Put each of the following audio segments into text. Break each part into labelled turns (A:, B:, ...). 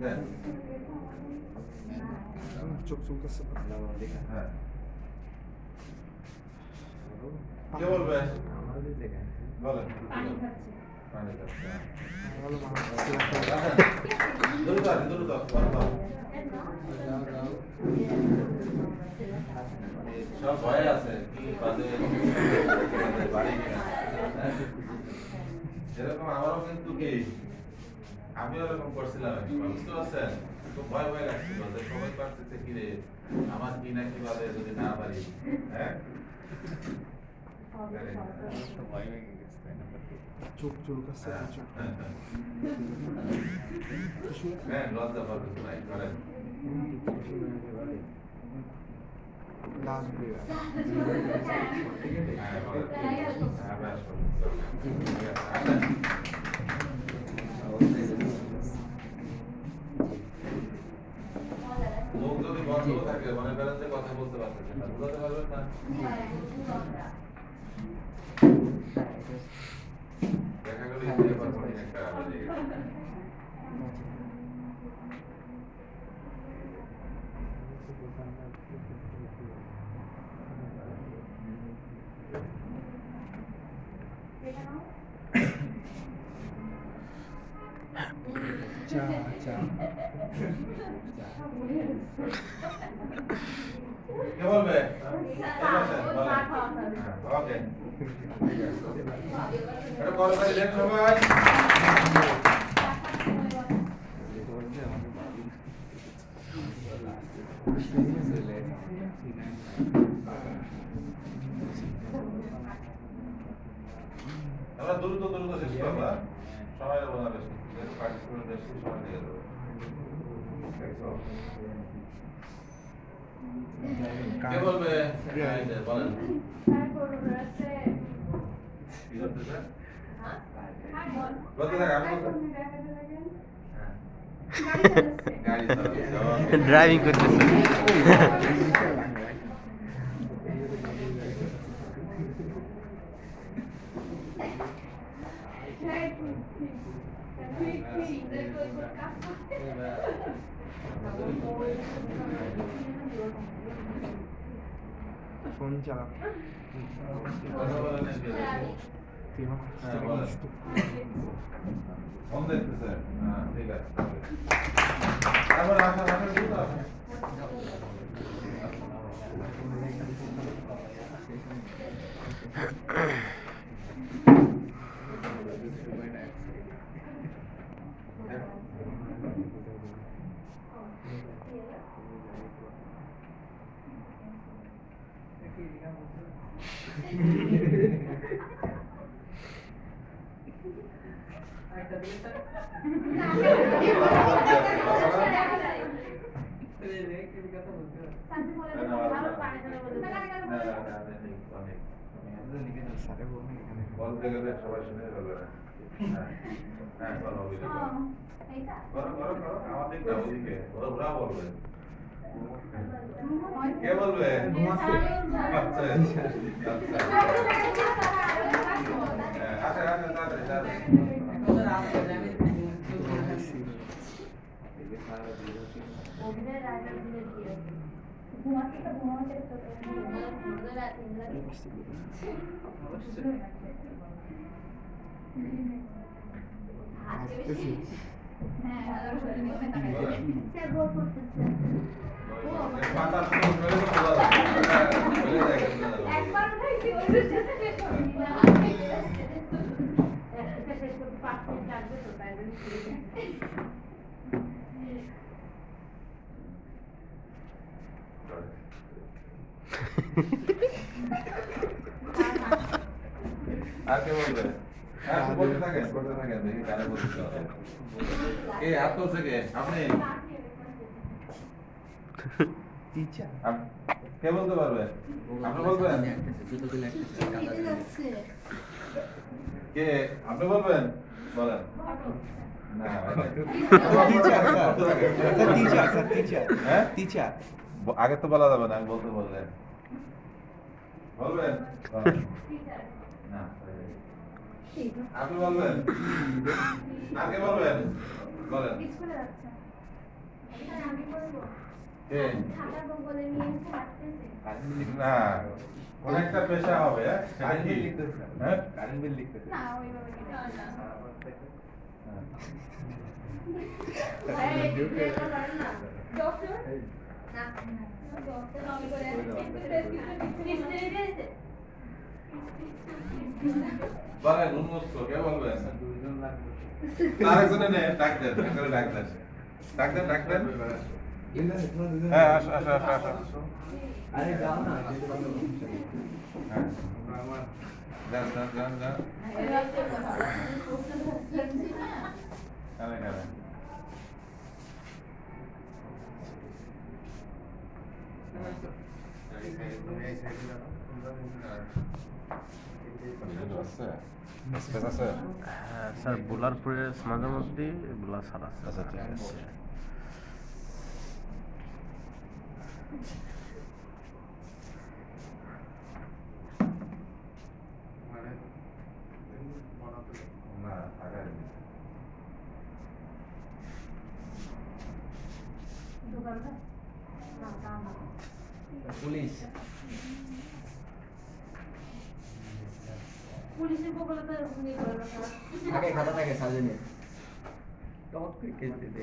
A: দেন
B: চোখ চলতেছে
A: হ্যাঁ কে বলবে বলেন পানি খাচ্ছে।
B: ভালো মানুষ
A: দ্রুত আসেন, দ্রুত আসেন, দ্রুত আসেন। সব ভয়ে আছে কি বাদে বাদে বাড়ি কিনা হ্যাঁ? এরকম আমারও কিন্তু কি আমিও এরকম করছিলাম বুঝতে পারছেন? খুব ভয় ভয় লাগছিল যে সবাই পারতেছে কি রে? আমার কি না কি বাদে যদি না পারি হ্যাঁ?
B: চোখ চোখ
A: হ্যাঁ, হ্যাঁ, লজ্জা পাবে তো নাই করেন
B: হয়ে।
A: হ্যাঁ। হ্যাঁ, করেন। ঠিক আছে, আসেন। মুখ যদি বন্ধ থাকে মনে করেন যে কথা বলতে পারতেছেন না বুঝতে পারবেন না দেখা গেল একটা বাজে গেছে। কে বলবে? ওকে। এটা কল করে দেন সবাই আমরা দ্রুত দ্রুত শেষ করবা সবাই বলা বেশি পার্টিসিপেন্ট বেশি সবাই দিয়ে দেবো। কে বলবে? বলেন। কি করতেছে বলতে থাক আমি বলতে হ্যাঁ গাড়ি চালাচ্ছে ওকে
C: ড্রাইভিং করতেছে
B: ফোন চালা
A: কথা বলেন এই যে।
B: তুই আমার
A: হ্যাঁ, বলেন। ফোন দেখতেছে হ্যাঁ ঠিক আছে তারপর আসেন আসেন দ্রুত আসেন
B: সারে বলবে এখানে
A: বলতে গেলে সবাই শুনে যাবে না হ্যাঁ হ্যাঁ করো করো ওরা ওরা বলবে। কে বলবে? আচ্ছা। আচ্ছা হ্যাঁ, করে বলা যায় বলে আর কে বলবে? হ্যাঁ বলতে থাকেন বলতে থাকেন দেখি হবে কে হাত তুলছে কে? আপনি কে বলতে পারবে? আপনি বলবেন? কে আপনি বলবেন? বলেন। না
B: teacher sir teacher sir teacher
A: হ্যাঁ?
B: টিচার
A: আগে তো বলা যাবে না আমি বলতে বললেন বলবেন। না আপনি বলবেন? আগে বলবেন? বলেন।
B: বিল
A: অনেকটা পেশা হবে হ্যাঁ?
B: কারেন্ট বিল
A: হ্যাঁ?
B: কারেন্ট বিল লিখতে
A: বলেন উন্মুক্ত কে
B: দুইজন
A: আরেকজনে নে ডাক দেন একবারে ডাক হ্যাঁ আসো আসো আসো আসো
B: আরে যাও না
A: হ্যাঁ যান যান যান যান
C: হ্যাঁ স্যার বোলার প্রেস মাঝে মধ্যে বোলার ছাড়া আছে
A: আচ্ছা ঠিক আছে
B: মানে
A: না আগাই
B: পুলিশ।
D: পুলিশের বগলে তো এরকম ইয়ে করে না
B: থাকে খাতা থাকে সাজেনি টক করে কেটে দে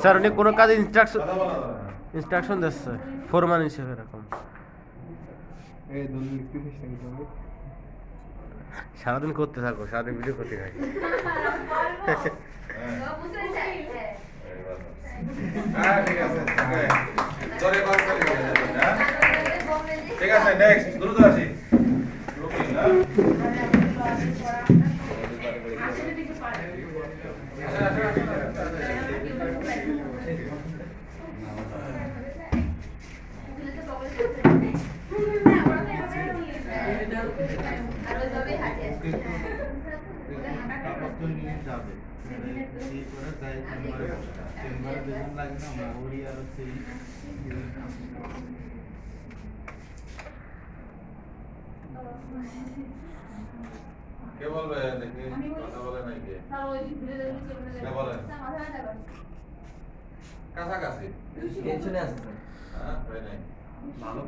C: স্যার উনি কোনো কাজে ইনস্ট্রাকশন ইনস্ট্রাকশন দিচ্ছে ফোরম্যান হিসেবে এরকম। সারাদিন করতে থাকো সারাদিন ভিডিও করতে থাকি।
A: হ্যাঁ ঠিক আছে দিবেন, হ্যাঁ? ঠিক আছে নেক্সট দ্রুত আসি। কে বলবে দেখি? কথা বলে নাই কে? কে বলেন কাছাকাছি।
B: টেনশনে আছে
A: হ্যাঁ হয় নাই।
B: ভালো।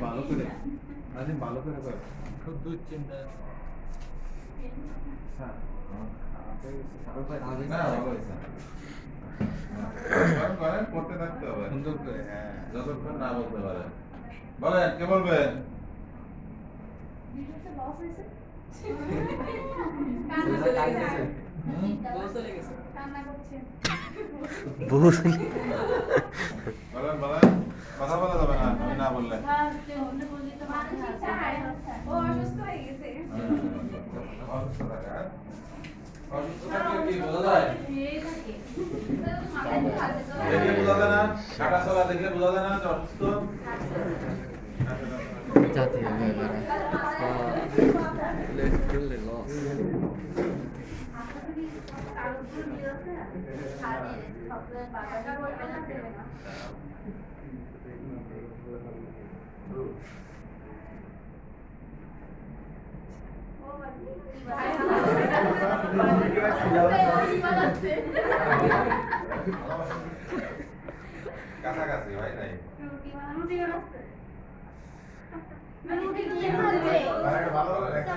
B: ভালো করে আরে ভালো করে কর। খুব দুশ্চিন্তা স্যার স্যার
A: না ভালো করেন, করেন করতে থাকতে হবে।
B: সুন্দর করে। হ্যাঁ
A: যতক্ষণ না বলতে পারেন। বলেন কে বলবেন?
D: কান্না করছে
C: বহু
A: বলেন বলেন কথা বলা যাবে না আমি না বললে
D: মানসিক চাপ ও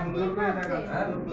D: অসুস্থ হয়ে গেছে
A: অসুস্থ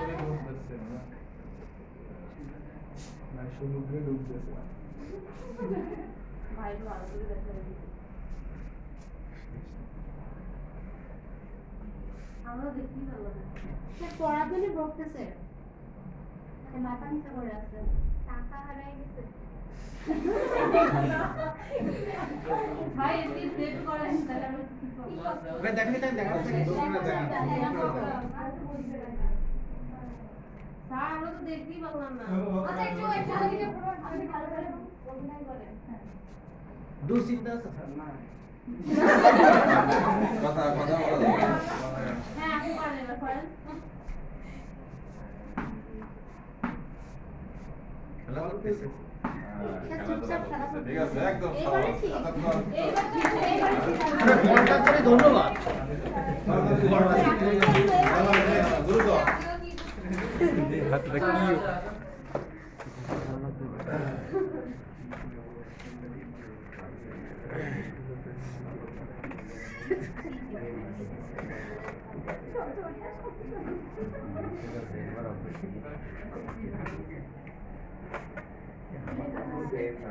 A: রান্না করতে ঠিক আছে
B: সমুদ্রে ডুবতেছে
D: ভাই ভালো করে দেখে আমরা দেখি ভালো না
E: সে পড়ার জন্য বকতেছে
D: সে মাথা নিচে করে আছে টাকা হারাই গেছে ভাই এমনি সেভ করেন তাহলে আমি কি করব
B: ওকে দেখনি তাই দেখা
D: স্যার আমরা তো দেখতেই পারলাম না
E: আচ্ছা একটু একটু ওদিকে পুরো আপনি ভালো করে অভিনয় করেন
B: দুশ্চিন্তা আছে স্যার না
A: কথা কথা বলা
D: হ্যাঁ
B: খেলা করতেছে
A: হ্যাঁ। ঠিক আছে একদম। এতক্ষণ
E: এইবার তো এইবার ঠিক আছে
B: পঞ্চাশ করে ধন্যবাদ
A: দ্রুত
C: হাতটা কি
E: মাথা ব্যথা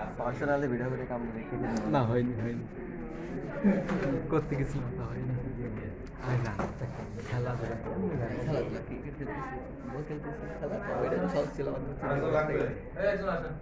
D: আর
C: পার্সোনালি ভিডিও করে কাম না হয়নি হয়নি। করতে গেছিলাম না হয়নি। আয় না খেলা খেলাধুলা ক্রিকেট খেলতেছি বল খেলতেছি খেলা ওইটা তো সহজ ছিল
A: আর তো লাগবে এই একজন আসেন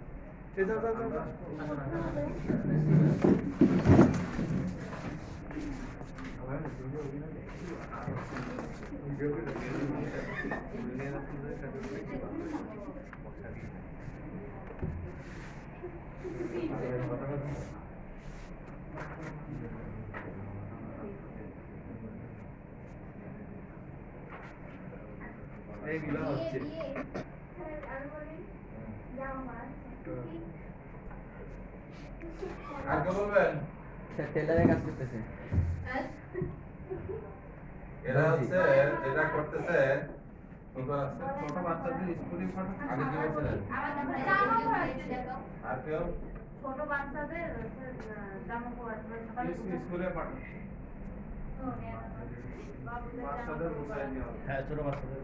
B: এইগুলো হচ্ছে।
A: আর কে বলবেন?
C: টেলারের কাজ করতেছে।
A: এরা হচ্ছে এটা করতেছে
B: ছোট বাচ্চাদের স্কুলে পাঠাতে
A: আগে কি বলছিলেন আর কেউ?
D: ছোট বাচ্চাদের জামা পড়া
B: স্কুলে পাঠাতে বাচ্চাদের হ্যাঁ ছোট বাচ্চাদের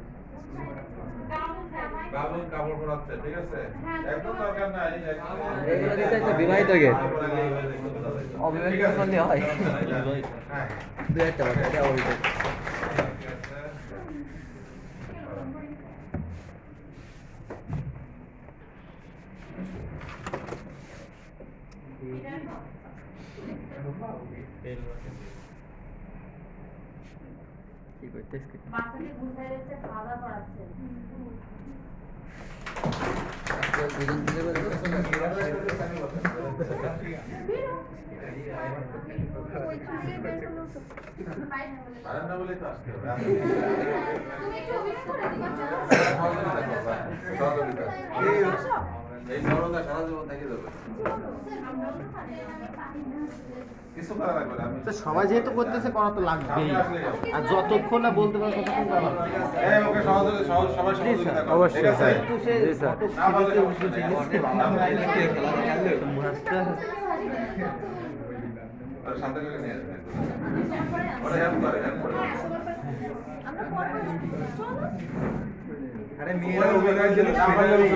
A: বাবু কাপড় পরাচ্ছে ঠিক আছে? একদম দরকার নাই
C: এগুলো দিতে হচ্ছে বিবাহিতকে। অবিবাহিত করলে হয়।
A: হ্যাঁ
C: দু একটা বাচ্চা এটা ওই কি করতেছ কি
D: বাচ্চাকে বুঝাই যাচ্ছে খাওয়া করাচ্ছে।
E: তুমি একটু অভিনয় করে দিবা চলো।
A: এই সরলতা সারা জীবন থেকে যাবে কিছু করা লাগবে আমি
B: তো সবাই যেহেতু করতেছে করা তো লাগবেই। আর যতক্ষণ না বলতে পারো ততক্ষণ করা
A: এই ওকে সহযোগিতা সহ- সবাই সহযোগিতা
C: অবশ্যই স্যার।
B: কিন্তু সে
A: না শান্ত করে নিয়ে আসবে। ওরা হেল্প করে হেল্প করে।
E: আমরা
B: আরে
A: মেয়েরা জন্য না পারলে।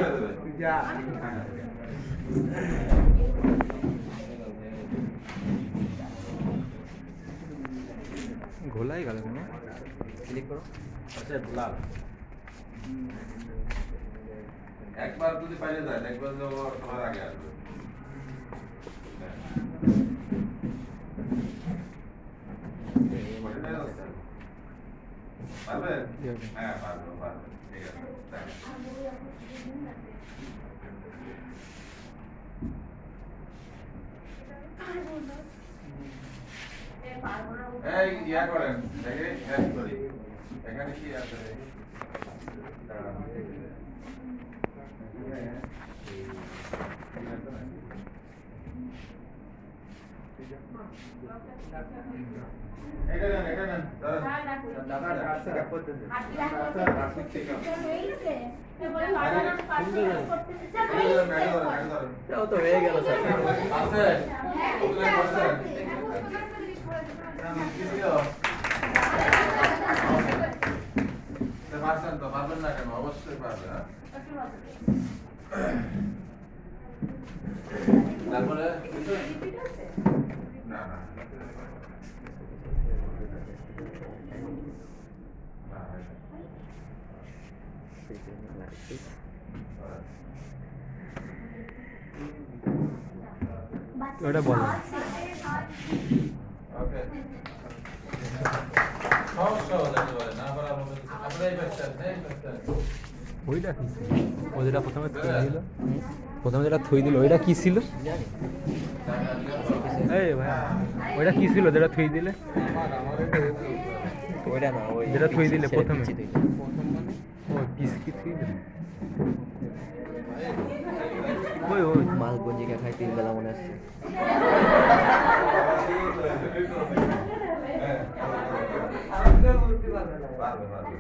C: ঘোলাই গেল কেন? ক্লিক করো।
A: আচ্ছা লাল। একবার যদি পাইলে যায় একবার যাওয়ার আগে আসবে হ্যাঁ। ওইটাই হচ্ছে। পারবেন হ্যাঁ পারব পারব। ঠিক আছে thank you. এই ইয়া করেন দেখে হেল্প করি। এখানে কি আছে? দাঁড়ান। এটা নেন এটা নেন ধরেন।
D: হ্যাঁ, রাখো।
F: দাদা রাস্তা করতেছে
D: হাঁটি রাখো।
F: ট্রাফিক চেক আপ
D: এটা হয়ে গেছে? তো। হয়ে
G: গেল
A: পারছেন তো, পারবেন না কেন? অবশ্যই পারবে? তারপরে না না না,
G: ওটা বলো
A: ওকে সহজ সহজ একেবারে, না পারার মতো কিছু। আপনারা এই পাচ্ছেন, এই পাচ্ছেন।
G: ওইটা কি ছিল? ও যেটা প্রথমে থই দিল? প্রথমে যেটা থই দিল ওইটা কি ছিল? এই ভাই ওইটা কি ছিল যেটা থই দিলে?
C: ওইটা না ওই
G: যেটা থুই দিলে প্রথমে।
C: পিচ্ছি দিলে।
G: ও পিস কি থই দিল ওই ওই
C: মাছ গঞ্জিকা খাই তিন বেলা মনে আসছে
A: পারবে পারবে